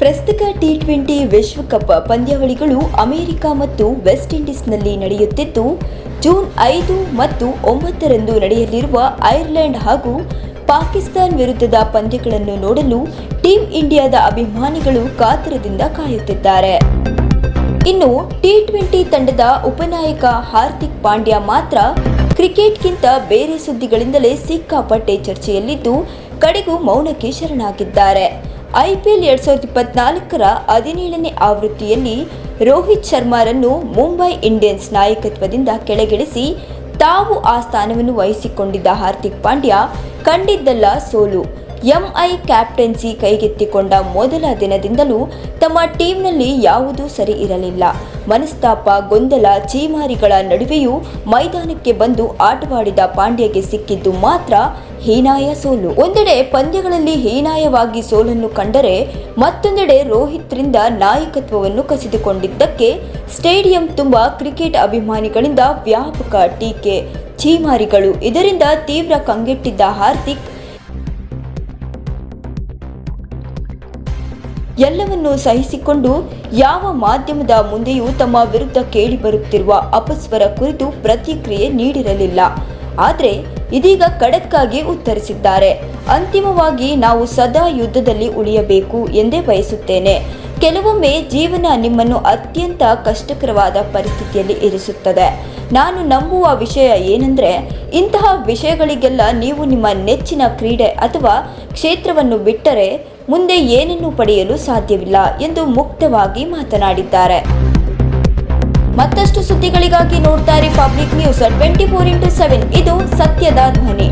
ಪ್ರಸ್ತುತ T twenty ವಿಶ್ವಕಪ್ ಪಂದ್ಯಾವಳಿಗಳು America ಮತ್ತು ವೆಸ್ಟ್ ಇಂಡೀಸ್ನಲ್ಲಿ ನಡೆಯುತ್ತಿದ್ದು, ಜೂನ್ ಐದು ಮತ್ತು ಒಂಬತ್ತರಂದು ನಡೆಯಲಿರುವ ಐರ್ಲೆಂಡ್ ಹಾಗೂ ಪಾಕಿಸ್ತಾನ್ ವಿರುದ್ಧದ ಪಂದ್ಯಗಳನ್ನು ನೋಡಲು ಟೀಂ ಇಂಡಿಯಾದ ಅಭಿಮಾನಿಗಳು ಕಾತರದಿಂದ ಕಾಯುತ್ತಿದ್ದಾರೆ. ಇನ್ನು ಟಿ ಟ್ವೆಂಟಿ ತಂಡದ ಉಪನಾಯಕ ಹಾರ್ದಿಕ್ ಪಾಂಡ್ಯ ಮಾತ್ರ ಕ್ರಿಕೆಟ್ಗಿಂತ ಬೇರೆ ಸುದ್ದಿಗಳಿಂದಲೇ ಸಿಕ್ಕಾಪಟ್ಟೆ ಚರ್ಚೆಯಲ್ಲಿದ್ದು, ಕಡೆಗೂ ಮೌನಕ್ಕೆ ಶರಣಾಗಿದ್ದಾರೆ. ಐಪಿಎಲ್ ಎರಡ್ ಸಾವಿರದ ಇಪ್ಪತ್ನಾಲ್ಕರ ಹದಿನೇಳನೇ ಆವೃತ್ತಿಯಲ್ಲಿ ರೋಹಿತ್ ಶರ್ಮಾರನ್ನು ಮುಂಬೈ ಇಂಡಿಯನ್ಸ್ ನಾಯಕತ್ವದಿಂದ ಕೆಳಗಿಳಿಸಿ ತಾವು ಆ ಸ್ಥಾನವನ್ನು ವಹಿಸಿಕೊಂಡಿದ್ದ ಹಾರ್ದಿಕ್ ಪಾಂಡ್ಯ ಕಂಡಿದ್ದಲ್ಲ ಸೋಲು. ಎಂಐ ಕ್ಯಾಪ್ಟನ್ಸಿ ಕೈಗೆತ್ತಿಕೊಂಡ ಮೊದಲ ದಿನದಿಂದಲೂ ತಮ್ಮ ಟೀಮ್ನಲ್ಲಿ ಯಾವುದೂ ಸರಿ ಇರಲಿಲ್ಲ. ಮನಸ್ತಾಪ, ಗೊಂದಲ ಚೀಮಾರಿಗಳ ನಡುವೆಯೂ ಮೈದಾನಕ್ಕೆ ಬಂದು ಆಟವಾಡಿದ ಪಾಂಡ್ಯಗೆ ಸಿಕ್ಕಿದ್ದು ಮಾತ್ರ ಹೀನಾಯ ಸೋಲು. ಒಂದೆಡೆ ಪಂದ್ಯಗಳಲ್ಲಿ ಹೀನಾಯವಾಗಿ ಸೋಲನ್ನು ಕಂಡರೆ ಮತ್ತೊಂದೆಡೆ ರೋಹಿತ್ರಿಂದ ನಾಯಕತ್ವವನ್ನು ಕಸಿದುಕೊಂಡಿದ್ದಕ್ಕೆ ಸ್ಟೇಡಿಯಂ ತುಂಬ ಕ್ರಿಕೆಟ್ ಅಭಿಮಾನಿಗಳಿಂದ ವ್ಯಾಪಕ ಟೀಕೆ. ಚೀಮಾರಿಗಳು ಇದರಿಂದ ತೀವ್ರ ಕಂಗೆಟ್ಟಿದ್ದ ಹಾರ್ದಿಕ್ ಎಲ್ಲವನ್ನೂ ಸಹಿಸಿಕೊಂಡು ಯಾವ ಮಾಧ್ಯಮದ ಮುಂದೆಯೂ ತಮ್ಮ ವಿರುದ್ಧ ಕೇಳಿಬರುತ್ತಿರುವ ಅಪಸ್ವರ ಕುರಿತು ಪ್ರತಿಕ್ರಿಯೆ ನೀಡಿರಲಿಲ್ಲ. ಆದರೆ ಇದೀಗ ಖಡಕ್ಕಾಗಿ ಉತ್ತರಿಸಿದ್ದಾರೆ. ಅಂತಿಮವಾಗಿ ನಾವು ಸದಾ ಯುದ್ಧದಲ್ಲಿ ಉಳಿಯಬೇಕು ಎಂದೇ ಬಯಸುತ್ತೇನೆ. ಕೆಲವೊಮ್ಮೆ ಜೀವನ ನಿಮ್ಮನ್ನು ಅತ್ಯಂತ ಕಷ್ಟಕರವಾದ ಪರಿಸ್ಥಿತಿಯಲ್ಲಿ ಇರಿಸುತ್ತದೆ. ನಾನು ನಂಬುವ ವಿಷಯ ಏನೆಂದರೆ, ಇಂತಹ ವಿಷಯಗಳಿಗೆಲ್ಲ ನೀವು ನಿಮ್ಮ ನೆಚ್ಚಿನ ಕ್ರೀಡೆ ಅಥವಾ ಕ್ಷೇತ್ರವನ್ನು ಬಿಟ್ಟರೆ ಮುಂದೆ ಏನನ್ನೂ ಪಡೆಯಲು ಸಾಧ್ಯವಿಲ್ಲ ಎಂದು ಮುಕ್ತವಾಗಿ ಮಾತನಾಡಿದ್ದಾರೆ. ಮತ್ತಷ್ಟು ಸುದ್ದಿಗಳಿಗಾಗಿ ನೋಡ್ತಾರೆ public news twenty four into seven ಇದು ಸತ್ಯದ ಧ್ವನಿ.